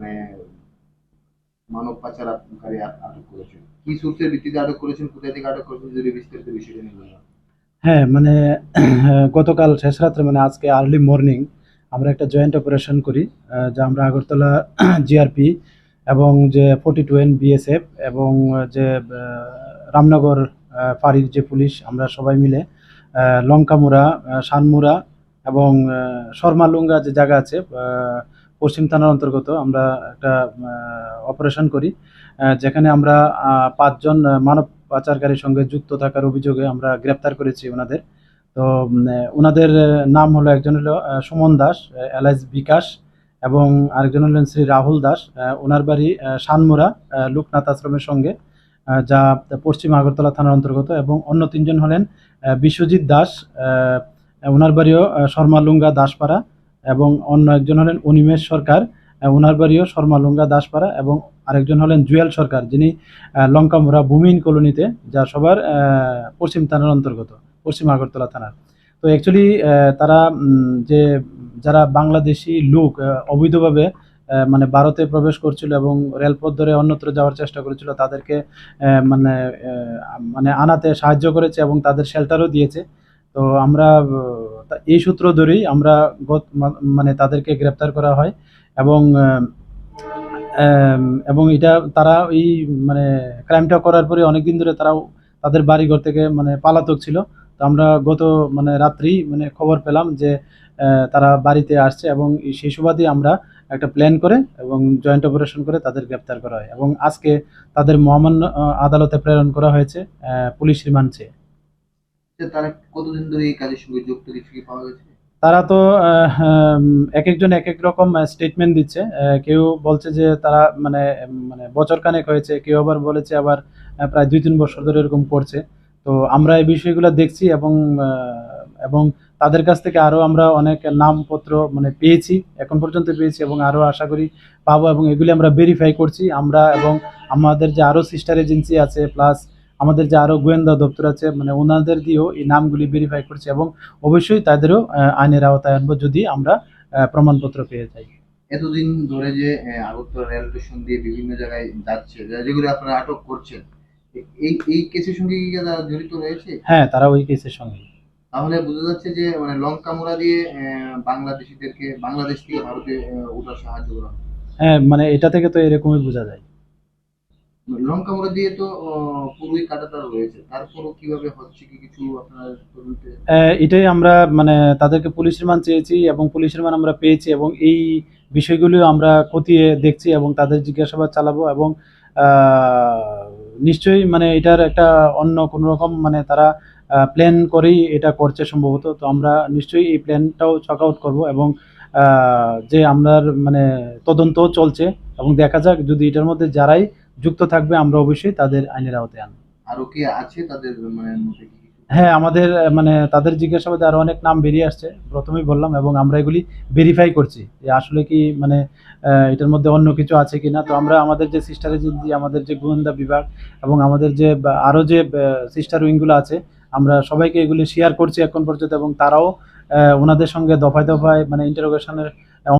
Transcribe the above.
মানে মানব পাচারকারী আ- আটক করেছেন। কি সূত্রের ভিত্তিতে আটক করেছেন কোথায় থেকে আটক করেছেন যদি বিস্তারিত বিষয়টা নিয়ে বলেন। হ্যাঁ মানে গতকাল শেষ রাত্রে মানে আজকে আর্লি মর্নিং আমরা একটা জয়েন্ট অপারেশন করি যা আমরা আগরতলা জিআরপি এবং যে ফোর্টি টু এন বিএসএফ এবং যে রামনগর ফাঁড়ির যে পুলিশ আমরা সবাই মিলে লঙ্কামুড়া আহ, শানমুড়া এবং শর্মালুঙ্গা যে জায়গা আছে পশ্চিম থানার অন্তর্গত আমরা একটা অপারেশন করি যেখানে আমরা পাঁচজন মানব পাচারকারীর সঙ্গে যুক্ত থাকার অভিযোগে আমরা গ্রেপ্তার করেছি ওনাদের। তো ওনাদের নাম হলো একজন হলো সুমন দাস এলআইস বিকাশ এবং আরেকজন হলেন শ্রী রাহুল দাস ওনার বাড়ি আহ, শানমুরা লোকনাথ আশ্রমের সঙ্গে যা পশ্চিম আগরতলা থানার অন্তর্গত এবং অন্য তিনজন হলেন বিশ্বজিৎ দাস ওনার বাড়িও শর্মালুঙ্গা দাসপাড়া। এবং অন্য একজন হলেন অনিমেষ সরকার ওনার বাড়িও শর্মালুঙ্গা দাসপাড়া এবং আরেকজন হলেন জুয়েল সরকার যিনি আহ, লঙ্কামুড়া ভূমিহীন কলোনিতে যা সবার পশ্চিম থানার অন্তর্গত পশ্চিম আগরতলা থানার। তো অ্যাকচুয়ালি তারা যে যারা বাংলাদেশি লোক অবৈধভাবে মানে ভারতে প্রবেশ করছিল এবং রেলপথ ধরে অন্যত্র যাওয়ার চেষ্টা করেছিল তাদেরকে মানে মানে আনাতে সাহায্য করেছে এবং তাদের শেল্টারও দিয়েছে তো আমরা এই সূত্র ধরেই আমরা গত মানে তাদেরকে গ্রেপ্তার করা হয় এবং এবং এটা তারা এই মানে ক্রাইমটা করার পরে অনেকদিন ধরে তারাও তাদের বাড়িঘর থেকে মানে পালাতক ছিল। তো আমরা গত মানে রাত্রি মানে খবর পেলাম যে তারা বাড়িতে আসছে এবং সেই সুবাদে আমরা একটা প্ল্যান করে এবং জয়েন্ট অপারেশন করে তাদের গ্রেপ্তার করা হয় এবং আজকে তাদের মহামান্য, আদালতে প্রেরণ করা হয়েছে পুলিশ রিমান্ড চেয়ে। তারা তো এক একজন এক এক রকম স্টেটমেন্ট দিচ্ছে। কেউ বলছে যে তারা মানে মানে বছর কানেক হয়েছে, কেউ আবার বলেছে আবার প্রায় দুই তিন বছর ধরে এরকম করছে। তো আমরা এই বিষয়গুলো দেখছি এবং এবং তাদের কাছ থেকে আরও আমরা অনেক নামপত্র মানে পেয়েছি, এখন পর্যন্ত পেয়েছি এবং আরও আশা করি পাবো এবং এগুলি আমরা ভেরিফাই করছি। আমরা এবং আমাদের যে আরও সিস্টার এজেন্সি আছে প্লাস আমাদের যে আরও গোয়েন্দা দপ্তর আছে মানে ওনাদের দিয়েও এই নামগুলি ভেরিফাই করছে এবং অবশ্যই তাদেরও আইনের আওতায় আনব যদি আমরা প্রমাণপত্র পেয়ে যাই। এতদিন ধরে যে আগরতলা রেল স্টেশন দিয়ে বিভিন্ন জায়গায় যাচ্ছে যেগুলো আপনারা আটক করছেন এই এই কেসের সঙ্গে কি তারা জড়িত রয়েছে? হ্যাঁ তারা ওই কেসের সঙ্গে। তাহলে বোঝা যাচ্ছে যে মানে লঙ্কা মোড়া দিয়ে বাংলাদেশিদেরকে বাংলাদেশ থেকে ভারতে ওঠার সাহায্য করা হ্যাঁ মানে এটা থেকে তো এরকমই বোঝা যায়। লঙ্কা মোড়া দিয়ে তো পুরোই কাটাতার রয়েছে। তারপরও কীভাবে হচ্ছে কি কিছু আপনার তদন্তে এটাই আমরা মানে তাদেরকে পুলিশ রিমান্ড চেয়েছি এবং পুলিশ রিমান্ড আমরা পেয়েছি এবং এই বিষয়গুলিও আমরা খতিয়ে দেখছি এবং তাদের জিজ্ঞাসাবাদ চালাবো এবং নিশ্চয়ই মানে এটার একটা অন্য কোনো রকম মানে তারা প্ল্যান করেই এটা করছে সম্ভবত। তো আমরা নিশ্চয়ই এই প্ল্যানটাও চক আউট করব এবং যে আমরার মানে তদন্তও চলছে এবং দেখা যাক যদি এটার মধ্যে যারাই যুক্ত থাকবে আমরা অবশ্যই তাদের আইনের আওতায় আনব। আরও কি আছে তাদের মানে কি হ্যাঁ আমাদের মানে তাদের জিজ্ঞাসাবাদে আরও অনেক নাম বেরিয়ে আসছে প্রথমেই বললাম এবং আমরা এগুলি ভেরিফাই করছি যে আসলে কি মানে এটার মধ্যে অন্য কিছু আছে কিনা। তো আমরা আমাদের যে সিস্টার এজেন্সি আমাদের যে গোয়েন্দা বিভাগ এবং আমাদের যে বা, আরও যে সিস্টার উইংগুলো আছে আমরা সবাইকে এগুলি শেয়ার করছি এখন পর্যন্ত এবং তারাও ওনাদের সঙ্গে দফায় দফায় মানে ইন্টারোগেশনের